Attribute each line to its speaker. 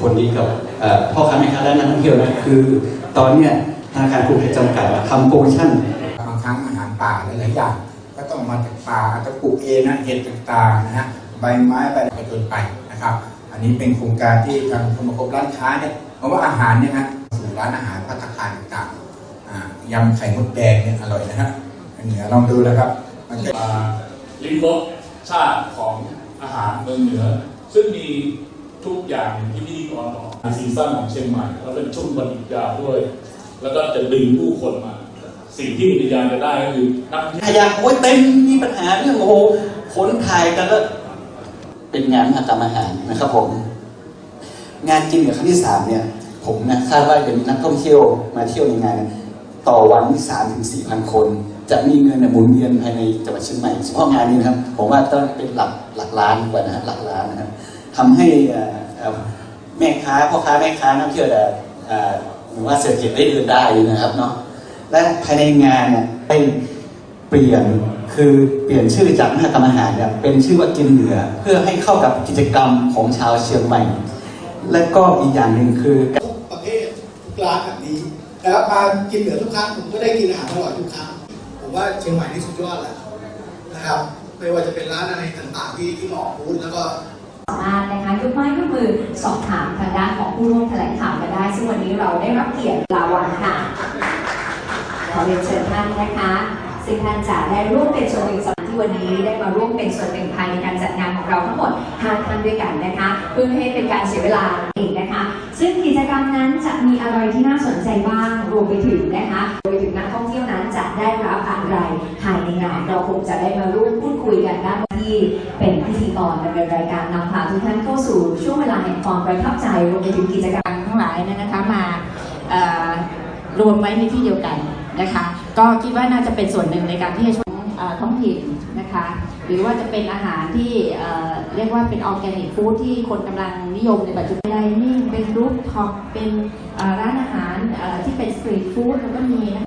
Speaker 1: ผลดีกับเอ่อพ่อค้าแม่ค้าและนักท่องเที่ยวนะคือ ตอนเนี้ยธนาคารกรุงเทพจำกัดอะทำโปรโมชั่น
Speaker 2: บางครั้งอาหารป่าหลายๆอย่างก็ต้องมาจากป่าอาจจะปลูกเองนะเห็ดต่างๆนะฮะใบไม้ใบอะไรจนไปนะครับ อันนี้เป็นโครงการที่ทางสมาคมร้านค้าเนี่ยเพราะว่าอาหารเนี่ยนะสู่ร้านอาหารพัตตาคารต่างๆอ่ายำไข่มดแดงเนี่ยอร่อยนะฮะเหนือลองดูนะครับมันจะ
Speaker 3: มาลิ้มรสชาติของอาหารเมืองเหนือ ซึ่งมี ทุกอย่างอย่างที่พิธีกรบอกในซีซั่นของเชียงใหม่แล้วเป็นช่วงวันหยุดยาวด้วย แล้วก็จะดึงผู้คนมา สิ่งที่อุทยานจะได้ก็คือนักอยว
Speaker 1: ขยะโอ้ยเต็มมีปัญหาเรื่องโอ้โหขนถ่ายกันแล้วเป็นงานมหกรรมอาหารนะครับผม งานกินเหนือครั้งที่สามเนี่ย ผมนะคาดว่าจะมีนักท่องเที่ยวมาเที่ยวในงาน ต่อวันที่สามถึงสี่พันคน จะมีเงินเนี่ยหมุนเวียนภายในจังหวัดเชียงใหม่เฉพาะงานนี้นะครับ ผมว่าต้องเป็นหลักหลักล้านกว่านะฮะหลักล้านนะครับ ทำให้แม่ค้าพ่อค้าแม่ค้านักเที่ยวแต่ยเอ่อหรือว่าเศรษฐกิจได้เดินได้นะครับเนาะและภายในงานเนี่ยได้เปลี่ยนคือเปลี่ยนชื่อจากมหกรรมอาหารเนี่ยเป็นชื่อว่ากินเหนือ เพื่อให้เข้ากับกิจกรรมของชาวเชียงใหม่ และก็อีกอย่างหนึ่งคือ
Speaker 4: ทุกประเภททุกร้านแบบนี้แล้วมากินเหนือทุกครั้งผมก็ได้กินอาหารอร่อยทุกครั้งผมว่าเชียงใหม่นี่สุดยอดแหละนะครับไม่ว่าจะเป็นร้านอะไรต่างๆที่ที่มาออกบูธแล้วก็
Speaker 5: สามารถนะคะยกไม้ยกมือสอบถามทางด้านของผู้ร่วมแถลงข่าวกันได้ ซึ่งวันนี้เราได้รับเกียรติลาวันค่ะขอเรียนเชิญท่านนะคะซึ่งท่านจะได้ร่วมเป็นส่วนหนึ่งสำหรับที่วันนี้ได้มาร่วมเป็นส่วนหนึ่งภายในการจัดงานของเราทั้งหมด5ท่านด้วยกันนะคะเพื่อไม่ให้เป็นการเสียเวลาเอีกนะคะ ซึ่งกิจกรรมนั้นจะมีอะไรที่น่าสนใจบ้างรวมไปถึงนะคะ งจะได้มาร่วมพูดคุยกันด้านที่เป็นพิธีกรดำเนินรายการนำพาทุกท่านเข้าสู่ช่วงเวลาแห่งความประทับใจรวมไปถึงกิจกรรม
Speaker 6: ทั้งหลายเนี่ยนะคะมารวมไว้ในที่เดียวกันนะคะ ก็คิดว่าน่าจะเป็นส่วนหนึ่งในการที่จะช่วยท้องถิ่นนะคะหรือว่าจะเป็นอาหารที่เรียกว่าเป็นออร์แกนิกฟู้ดที่คนกำลังนิยมในปัจจุบันไดนิ่งเป็นรูปท็อปเป็นร้านอาหารที่เป็นสตรีทฟู้ดแล้วก็มีนะคะ